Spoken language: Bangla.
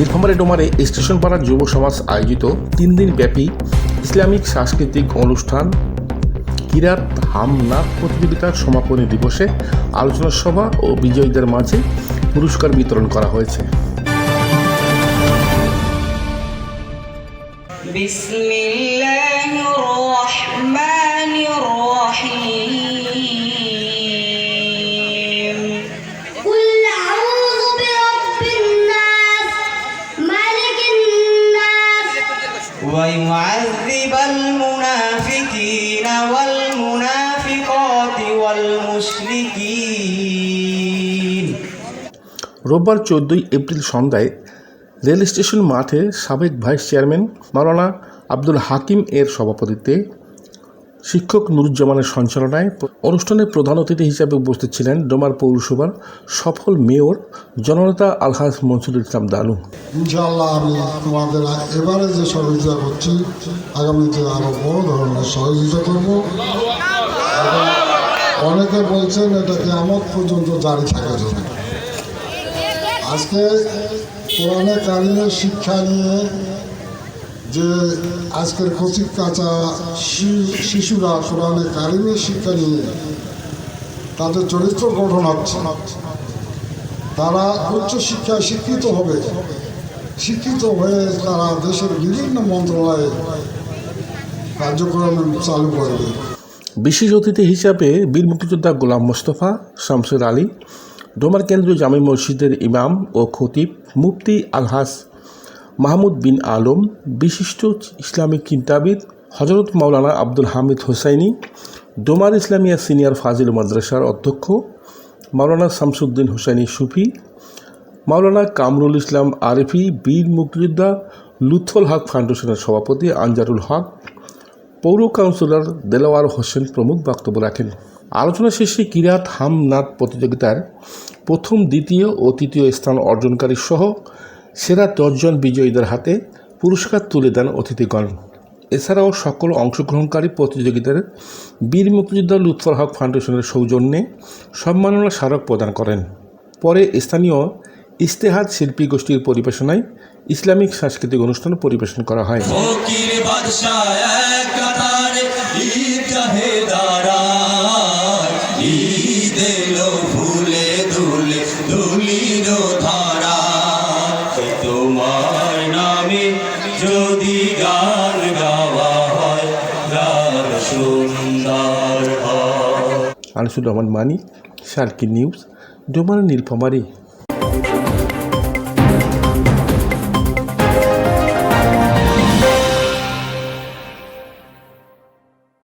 নীলফামারী ডোমারে স্টেশন পাড়ার যুব সমাজ আয়োজিত তিন দিন ব্যাপী ইসলামিক সাংস্কৃতিক অনুষ্ঠান কিরাত হামনা প্রতিযোগিতার সমাপনী দিবসে আলোচনা সভা ও বিজয়ীদের মাঝে পুরস্কার বিতরণ করা হয়েছে। বিসমিল্লাহির ويعذب المنافقين والمنافقات والمشركين রোববার চোদ্দই এপ্রিল সন্ধ্যায় রেল স্টেশন মাঠে সাবেক ভাইস চেয়ারম্যান মাওলানা আব্দুল হাকিম এর সভাপতিত্বে শিক্ষক নুরুজ্জামানের সঞ্চালনায় অনুষ্ঠানে প্রধান অতিথি হিসাবে উপস্থিত ছিলেন ডোমার পৌরসভার সফল মেয়র জননেতা আলহাজ মনসুর ইসলাম দানু। ইনশাআল্লাহ আমি তোমাদের এবারে যে সহযোগিতা করছি আগামীতে আরও বড় ধরনের সহযোগিতা করব। অনেকে বলছেন এটা কেমন পর্যন্ত জারি থাকা যাবে আজকে কোরআনে কারিমের শিক্ষা নিয়ে যে আজকের কচি কাঁচা শিশুরা কোরআনে কারিমের শিক্ষা নিয়ে তাদের চরিত্র গঠন হচ্ছে। তারা উচ্চ শিক্ষায় শিক্ষিত হবে। শিক্ষিত হয়ে তারা দেশের বিভিন্ন মন্ত্রণালয়ে কার্যক্রম চালু করবে। বিশেষ অতিথি হিসাবে বীর মুক্তিযোদ্ধা গোলাম মোস্তফা, শামসুর আলী, ডোমার কেন্দ্রীয় জামি মসজিদের ইমাম ও খতিব মুফতি আলহাস মাহমুদ বিন আলম, বিশিষ্ট ইসলামিক চিন্তাবিদ হজরত মাওলানা আব্দুল হামিদ হোসাইনি, ডোমার ইসলামিয়া সিনিয়র ফাজিল মাদ্রাসার অধ্যক্ষ, মাওলানা শামসুদ্দিন হোসাইনি সুফি, মাওলানা কামরুল ইসলাম আরিফি, বীর মুক্তিযোদ্ধা, লুৎফল হক ফাউন্ডেশনের সভাপতি আনজারুল হক, পৌর কাউন্সিলর দেলোয়ার হোসেন প্রমুখ বক্তব্য রাখেন। আলোচনা শেষে কিরাত হামনাথ প্রতিযোগিতার প্রথম, দ্বিতীয় ও তৃতীয় স্থান অর্জনকারী সহ সেরা দশজন বিজয়ীদের হাতে পুরস্কার তুলে দেন অতিথিগণ। এছাড়াও সকল অংশগ্রহণকারী প্রতিযোগিতার বীর মুক্তিযোদ্ধা লুৎফর হক ফাউন্ডেশনের সৌজন্যে সম্মাননা স্মারক প্রদান করেন। পরে স্থানীয় ইস্তেহাদ শিল্পী গোষ্ঠীর পরিবেশনায় ইসলামিক সাংস্কৃতিক অনুষ্ঠান পরিবেশন করা হয়। আনিসুর রহমান মানি সার্কি নিউজ ডোমার নীলফামারি।